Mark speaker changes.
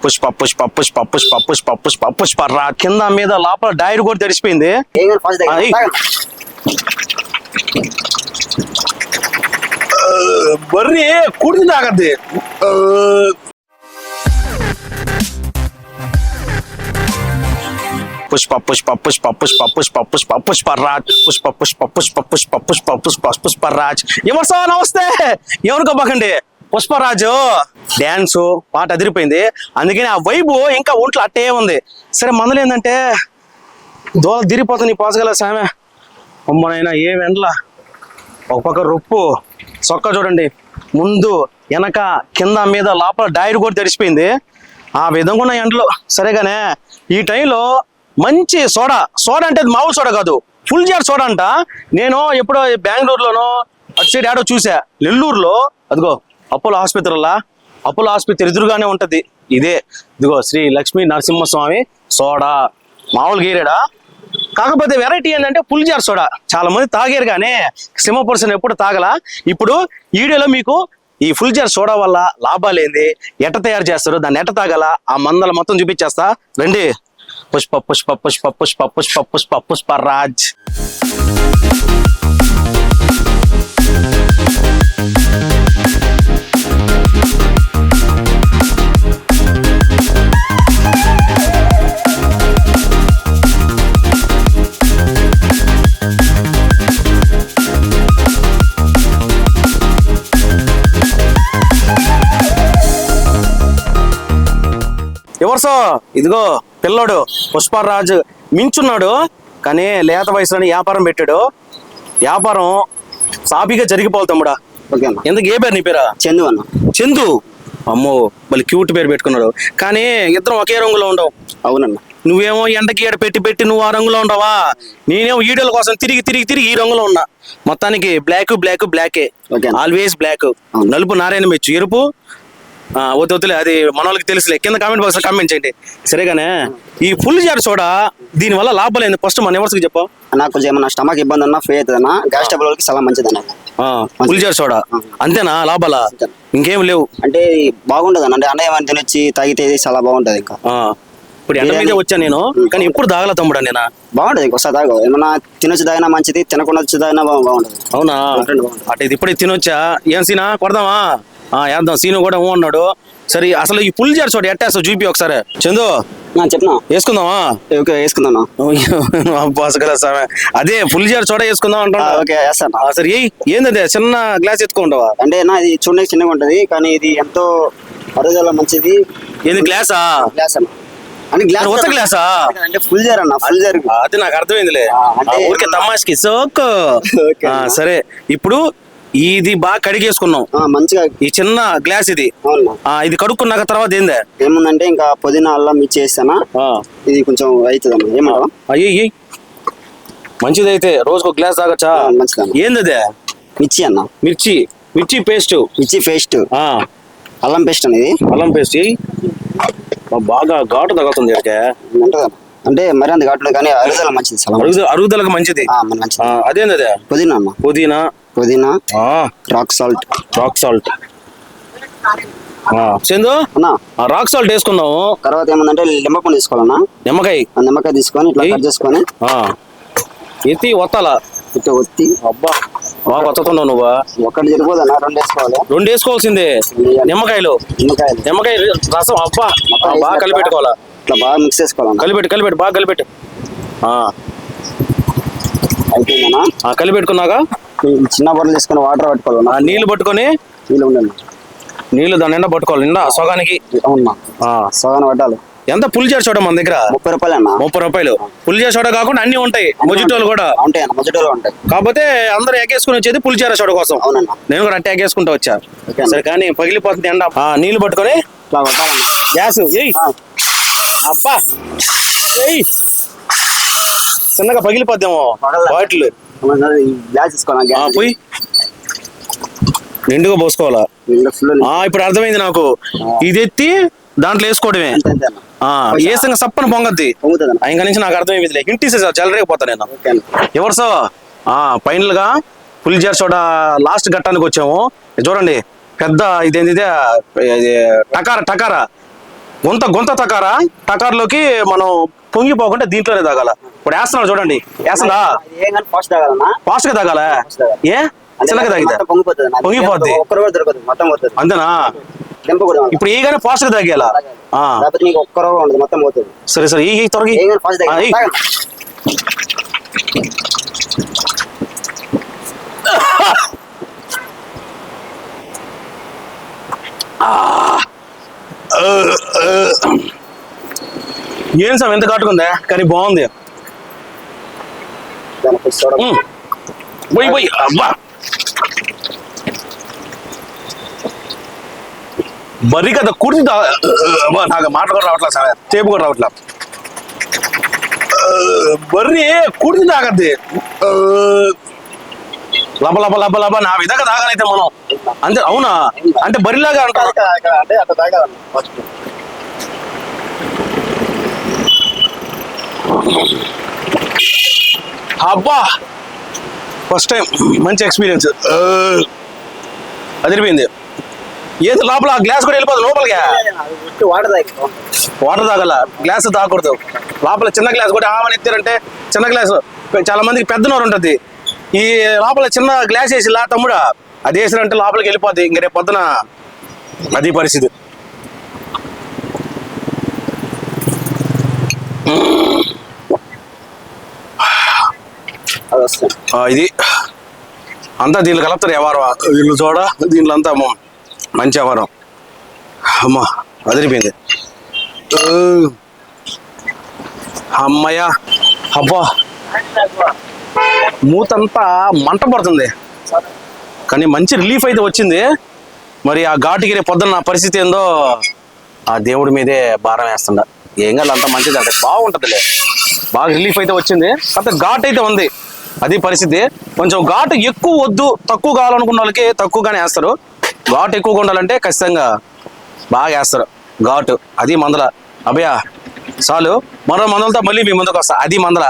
Speaker 1: పుష్ప పుష్ప పుష్ప పుష్ప పుష్ప పుష్ప పుష్ప రా కింద మీద లోపల డైర్ కూడా తెరిచిపోయింది. బర్రి కుడిది తాగద్ది పుష్ప పుష్ప పుష్ప పుష్ప పుష్ప పుష్ప పుష్ప రాజ్ పుష్ప పుష్ప పుష్ప పుష్ప పుష్ప పుష్ప పుష్ప రాజ్ ఎవరు సార్ నమస్తే ఎవరికోబాకండి పుష్పరాజు డ్యాన్స్ పాట అదిరిపోయింది. అందుకని ఆ వైబు ఇంకా ఒంట్లో అట్టే ఉంది. సరే మందులు ఏంటంటే దోల దిరిపోతుంది పోసగల సామె. అమ్మనైనా ఏ వెండ్ల? ఒక పక్క రొప్పు సొక్క చూడండి. ముందు వెనక కింద మీద లోపల డైర్ కూడా తెరిచిపోయింది ఆ విధంగా ఉన్న ఎండలు. సరేగానే ఈ టైంలో మంచి సోడా. సోడా అంటే అది మామూలు సోడా కాదు. ఫుల్ జార్ సోడా అంట. నేను ఎప్పుడో బెంగళూరులోనో అటు సైడ్ ఆడో చూసా. నెల్లూరులో అదిగో అపోలో ఆసుపత్రిలా? అపోలో ఆసుపత్రి ఎదురుగానే ఉంటది. ఇదే ఇదిగో శ్రీ లక్ష్మీ నరసింహస్వామి సోడా. మామూలు గీరేడా కాకపోతే వెరైటీ ఏంటంటే పులిజార్ సోడా. చాలా మంది తాగారు కానీ సింహ ఎప్పుడు తాగలా. ఇప్పుడు ఈ వీడియోలో మీకు ఈ ఫుల్జార్ సోడా వల్ల లాభాలు ఏంది? ఎట్ట తయారు చేస్తారు? దాన్ని ఎట్ట తాగల? ఆ మందల మొత్తం చూపించేస్తా. రండి. పుష్ప పుష్ప పుష్ప పుష్ప పుష్ప పుష్ప పుష్ప రాజ్ ఎవరు సో ఇదిగో పిల్లోడు పుష్పరాజు మించున్నాడు. కానీ లేత వయసులోనే వ్యాపారం పెట్టాడు. వ్యాపారం సాఫీగా జరిగిపోవాలి తమ్ముడా.
Speaker 2: ఓకే అన్న.
Speaker 1: ఎందుకు? ఏ పేరు నీ పేరా?
Speaker 2: చందు అన్న.
Speaker 1: చందు? అమ్మో మళ్ళీ క్యూట్ పేరు పెట్టుకున్నాడు. కానీ ఇద్దరం ఒకే రంగులో ఉండవు
Speaker 2: అవునన్న.
Speaker 1: నువ్వేమో ఎండకి ఎడ పెట్టి పెట్టి నువ్వు ఆ రంగులో ఉండవా? నేనేమో ఈడల కోసం తిరిగి తిరిగి తిరిగి ఈ రంగులో ఉన్నా. మొత్తానికి బ్లాక్ బ్లాక్ బ్లాకే. Always black. నలుపు నారాయణ మెచ్చు. ఎరుపు వద్దు వద్దులే అది మన వాళ్ళకి తెలుసులే. కింద కామెంట్ బాక్స్ కామెంట్ చేయండి. సరేగానే ఈ ఫుల్ జార్ సోడా దీని వల్ల లాభాలు ఏంది? ఫస్ట్ మన ఎవరికి చెప్పు.
Speaker 2: నాకు కొంచెం ఏమన్నా స్టమక్ ఇబ్బంది ఉన్నా ఫ్రీ అవుతుంది అన్న గ్యాస్ ట్రబుల్ వాళ్ళకి చాలా మంచిది అన్న
Speaker 1: ఫుల్ జార్ సోడా. అంతేనా? లాభాలా. ఇంకేం లేవు.
Speaker 2: అంటే బాగుంటుంది అన్న అంటే అన్న ఏమైనా తినొచ్చి తాగితే చాలా బాగుంటుంది ఇంకా.
Speaker 1: ఇప్పుడు ఎండ మీదే వచ్చా నేను? కానీ ఎప్పుడు దాగల తమ్ముడా నేను?
Speaker 2: బాగుంటుంది ఇంకా ఒకసారి తాగు. ఏమన్నా తినొచ్చి తాగినా మంచిది తినకుండా వచ్చి తాగినా బాగుంటుంది.
Speaker 1: అవునా. అటు ఇది ఇప్పుడే తినొచ్చా? ఏం సీనా? కొడదామా? వేద్దాం సీను కూడా ఊ అన్నాడు. సరే అసలు ఈ పుల్ జార్ చోట ఎట్టేస్తావు చూపి ఒకసారి. చందు
Speaker 2: చెప్పనా?
Speaker 1: వేసుకుందామా?
Speaker 2: ఓకే
Speaker 1: సామె. అదే ఫుల్ జార్ చోట వేసుకుందాం అంటున్నా.
Speaker 2: ఓకే వేస్తాను.
Speaker 1: సరే ఏయ్ చిన్న గ్లాస్ ఎత్తుకుంటావా?
Speaker 2: అంటే నా ఇది చూడడానికి చిన్నగా ఉంటుంది కానీ ఇది ఎంతో అరుగుదల మంచిది.
Speaker 1: ఏంది గ్లాసా
Speaker 2: గ్లాస్ అన్న. అంటే గ్లాస్
Speaker 1: ఉత్త గ్లాసా
Speaker 2: అంటే ఫుల్ జార్ అన్న ఫుల్ జార్
Speaker 1: అది నాకు అర్థమైందిలే. ఊరికే తమాష్కి సోకు. సరే ఇప్పుడు ఇది బాగా కడిగేసుకున్నాం.
Speaker 2: మంచిగా
Speaker 1: ఈ చిన్న గ్లాస్ ఇది. ఇది కడుక్కున్నాక తర్వాత ఏందే?
Speaker 2: ఏముందంటే ఇంకా పుదీనా అల్లం మిర్చి వేస్తానా? ఇది కొంచెం అవుతుంది
Speaker 1: అయ్యి మంచిదైతే రోజుకు గ్లాస్ తాగచ్చా. ఏంది అదే
Speaker 2: మిర్చి అన్న.
Speaker 1: మిర్చి మిర్చి పేస్ట్.
Speaker 2: మిర్చి పేస్ట్. అల్లం పేస్ట్ అనేది
Speaker 1: అల్లం పేస్ట్ బాగా ఘాటు తగ్గుతుంది.
Speaker 2: అంటే మరి అంత ఘాటు కానీ అరుగుదల మంచిది మంచిది.
Speaker 1: అరుగుదల అరుగుదలకు మంచిది.
Speaker 2: మంచిది.
Speaker 1: అదేంది అదే
Speaker 2: పుదీనా అన్న.
Speaker 1: పుదీనా
Speaker 2: పుదీనా rock salt.
Speaker 1: Rock salt. Chandu rock salt వేసుకుందాము.
Speaker 2: తర్వాత ఏముందంటే నిమ్మపండు తీసుకోవాలన్నా
Speaker 1: నిమ్మకాయ.
Speaker 2: నిమ్మకాయ తీసుకొని ఇట్లా. కట్ చేసుకొని.
Speaker 1: ఎత్తి ఒత్తాలా?
Speaker 2: ఇట్లా ఒత్తి.
Speaker 1: అబ్బా బాగా ఒత్తుతున్నావు నువ్వు.
Speaker 2: ఒక్కటి సరిపోదన్న రెండు వేసుకోవాలి.
Speaker 1: రెండు వేసుకోవాల్సిందే. నిమ్మకాయలు.
Speaker 2: నిమ్మకాయలు.
Speaker 1: నిమ్మకాయ రసం అబ్బా బాగా కలిపెట్టుకోవాలా?
Speaker 2: ఇట్లా బాగా మిక్స్ చేసుకోవాలన్న.
Speaker 1: కలిపెట్టు కలిపెట్టు బాగా కలిపెట్టు.
Speaker 2: అయిపోయిందన్నా?
Speaker 1: ఆ, కలిపెట్టుకున్నాక
Speaker 2: చిన్న బొట్టలు తీసుకొని వాటర్
Speaker 1: ఆ
Speaker 2: పట్టుకోవాలన్నా
Speaker 1: నీళ్ళు పట్టుకొని?
Speaker 2: నీళ్ళు ఉండండి.
Speaker 1: నీళ్ళు దాని నిండా పట్టుకోవాలి నిండా సగానికి?
Speaker 2: అవునా?
Speaker 1: ఆ,
Speaker 2: సగాన పట్టాలి.
Speaker 1: ఎంత పులిచేరు చూడ మన దగ్గర?
Speaker 2: ముప్పై రూపాయలు అన్న.
Speaker 1: ముప్పై రూపాయలు. పులిచేరు చూడ కాకుండా అన్ని ఉంటాయి మొజిటోలు కూడా.
Speaker 2: ఉంటాయి అన్న ఉంటాయి.
Speaker 1: కాకపోతే అందరూ ఎగేసుకుని వచ్చేది పులిచేర చూడ కోసం.
Speaker 2: అవునన్నా.
Speaker 1: నేను కూడా అట్టే ఎగేసుకుంటా వచ్చా.
Speaker 2: ఓకే అన్న.
Speaker 1: సరే కానీ పగిలిపోతుంది ఎండ. ఆ, నీళ్ళు పట్టుకొని?
Speaker 2: ఇట్లా
Speaker 1: గ్యాస్ ఏయ్.
Speaker 2: ఆ,
Speaker 1: అబ్బా. ఏయ్. చిన్నగా పగిలిపోద్దేమో
Speaker 2: పగలదా?
Speaker 1: బాటిల్.
Speaker 2: గ్లాస్
Speaker 1: పోయి. నిండుగా పోసుకోవాలా? ఇప్పుడు అర్థమైంది నాకు. ఇది ఎత్తి దాంట్లో వేసుకోవడమే. ఆ ఏసంగా సప్పన పొంగద్ది. ఇంకా నుంచి నాకు అర్థమైంది ఇంటి సార్ జలరేకపోతా నేను. ఎవరు సో ఫైనల్గా పులి జార్ చోట లాస్ట్ ఘట్టానికి వచ్చాము. చూడండి. పెద్ద ఇదేంది ఇదే? ఇది టకార టకార. గుంత గుంత తకారా? తకారులోకి మనం పొంగిపోకుండా దీంట్లోనే తాగాల. ఇప్పుడు వేస్తున్నాడు చూడండి. వేస్తుందా?
Speaker 2: కానీ
Speaker 1: ఫాస్ట్గా తాగాల? ఏ? చిన్నగా
Speaker 2: నాకు.
Speaker 1: పొంగిపోద్ది. అంతేనా. ఇప్పుడు ఈగానే
Speaker 2: ఫాస్ట్గా పోతుంది.
Speaker 1: సరే సరే. ఈ త్వరగా
Speaker 2: ఏం కానీ ఫాస్ట్
Speaker 1: ఆ, ఈ.
Speaker 2: తాగండి
Speaker 1: ఏం సార్ ఎంత కట్టుకుందే కానీ బాగుంది. పోయి పోయి అబ్బా. బర్రీ కదా కుర్తి నాకు మాట కూడా రావట్లేదు సార్. చేపు కూడా రావట్లే. బర్రీ కుర్తి తాగద్ది లబ లబ లబ లబ నా విధంగా తాగాలైతే మనం. అంతే అవునా? అంటే బరిలాగా అంటారు. అబ్బా! ఫస్ట్ టైం మంచి ఎక్స్పీరియన్స్ అదిరిపోయింది. ఏది లోపల? గ్లాస్ కూడా వెళ్ళిపోదు
Speaker 2: లోపలికి. వాటర్ తాగి
Speaker 1: వాటర్ తాగల. గ్లాస్ తాగకూడదు. లోపల చిన్న గ్లాస్ కూడా ఆమె ఎత్తారంటే చిన్న గ్లాస్ చాలా మందికి పెద్ద నోరు ఉంటుంది. ఈ లోపల చిన్న గ్లాస్ వేసి లా తమ్ముడా? అది వేసినంటే లోపలికి వెళ్ళిపోద్ది. ఇంక రేపు పొద్దున అది పరిస్థితి
Speaker 2: అది వస్తుంది
Speaker 1: ఆ, ఇది అంతా దీనిలో కలుపుతారు వ్యవహారం దీనిలో చూడ దీనిలో అంతా అమ్మ మంచి వ్యవహారం అమ్మ అదిరిపోయింది. అమ్మయ్య అమ్మయ్యా అబ్బా. మూతంతా మంట పడుతుంది. కానీ మంచి రిలీఫ్ అయితే వచ్చింది. మరి ఆ ఘాటుకి రేపు పొద్దున్న నా పరిస్థితి ఏందో ఆ దేవుడి మీదే భారం వేస్తుండ ఏం కాదు అంత మంచిది అంటే బాగుంటుందిలే. బాగా రిలీఫ్ అయితే వచ్చింది. కాకపోతే ఘాట్ అయితే ఉంది. అది పరిస్థితి. కొంచెం ఘాటు ఎక్కువ వద్దు తక్కువ కావాలనుకున్న వాళ్ళకి తక్కువగానే వేస్తారు. ఘాటు ఎక్కువగా ఉండాలంటే ఖచ్చితంగా బాగా వేస్తారు. ఘాటు అది మందల. అభయ చాలు. మరో మందలతో మళ్ళీ మీ ముందుకు వస్తా. అది మందల.